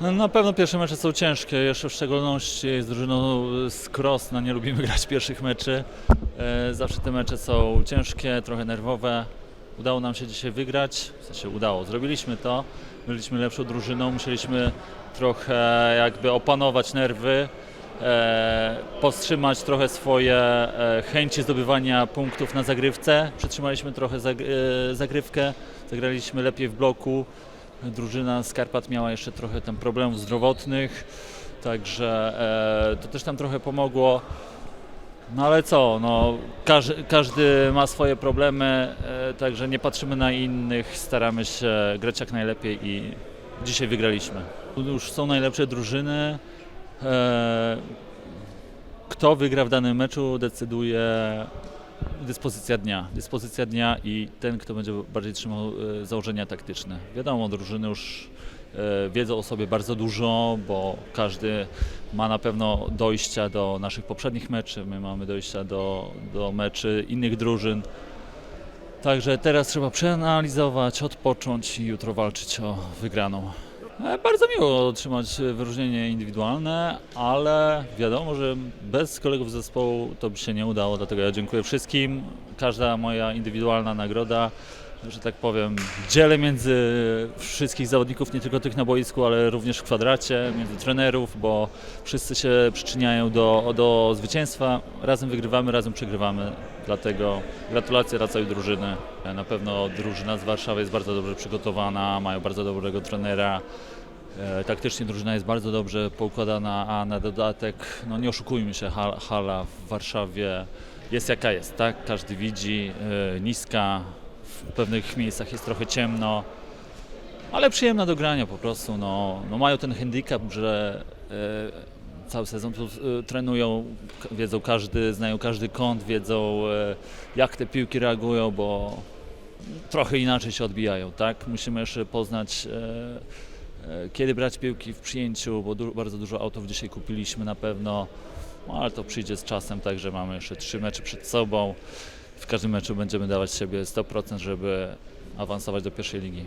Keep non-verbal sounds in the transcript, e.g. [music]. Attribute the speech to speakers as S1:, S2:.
S1: No, Na pewno pierwsze mecze są ciężkie, jeszcze w szczególności z drużyną z Krosna nie lubimy [laughs] grać pierwszych meczy. E, Zawsze te mecze są ciężkie, trochę nerwowe. Udało nam się dzisiaj wygrać, w sensie udało, zrobiliśmy to. Byliśmy lepszą drużyną, musieliśmy trochę jakby opanować nerwy, e, powstrzymać trochę swoje e, chęci zdobywania punktów na zagrywce. Przytrzymaliśmy trochę zag- e, zagrywkę, zagraliśmy lepiej w bloku. Drużyna z Karpat miała jeszcze trochę tam problemów zdrowotnych, także e, to też tam trochę pomogło. No ale co, no, każdy, każdy ma swoje problemy, e, także nie patrzymy na innych, staramy się grać jak najlepiej i dzisiaj wygraliśmy. Już są najlepsze drużyny. E, kto wygra w danym meczu decyduje dyspozycja dnia. Dyspozycja dnia i ten, kto będzie bardziej trzymał e, założenia taktyczne. Wiadomo, drużyny już e, wiedzą o sobie bardzo dużo, bo każdy ma na pewno dojścia do naszych poprzednich meczy, my mamy dojścia do, do meczy innych drużyn. Także teraz trzeba przeanalizować, odpocząć i jutro walczyć o wygraną. E, Bardzo miło otrzymać wyróżnienie indywidualne, ale wiadomo, że bez kolegów z zespołu to by się nie udało, dlatego ja dziękuję wszystkim. Każda moja indywidualna nagroda, że tak powiem, dzielę między wszystkich zawodników, nie tylko tych na boisku, ale również w kwadracie, między trenerów, bo wszyscy się przyczyniają do, do zwycięstwa. Razem wygrywamy, razem przegrywamy, dlatego gratulacje dla całej drużyny. Na pewno drużyna z Warszawy jest bardzo dobrze przygotowana, mają bardzo dobrego trenera. E, Taktycznie drużyna jest bardzo dobrze poukładana, a na dodatek, no nie oszukujmy się, hal- hala w Warszawie jest jaka jest, tak? Każdy widzi, e, niska, w pewnych miejscach jest trochę ciemno, ale przyjemna do grania po prostu. No, no mają ten handicap, że e, cały sezon tu e, trenują, wiedzą każdy, znają każdy kąt, wiedzą e, jak te piłki reagują, bo trochę inaczej się odbijają, tak? Musimy jeszcze poznać kiedy brać piłki w przyjęciu, bo du- bardzo dużo autów dzisiaj kupiliśmy na pewno, no, ale to przyjdzie z czasem, także mamy jeszcze trzy mecze przed sobą. W każdym meczu będziemy dawać siebie 100%, żeby awansować do pierwszej ligi.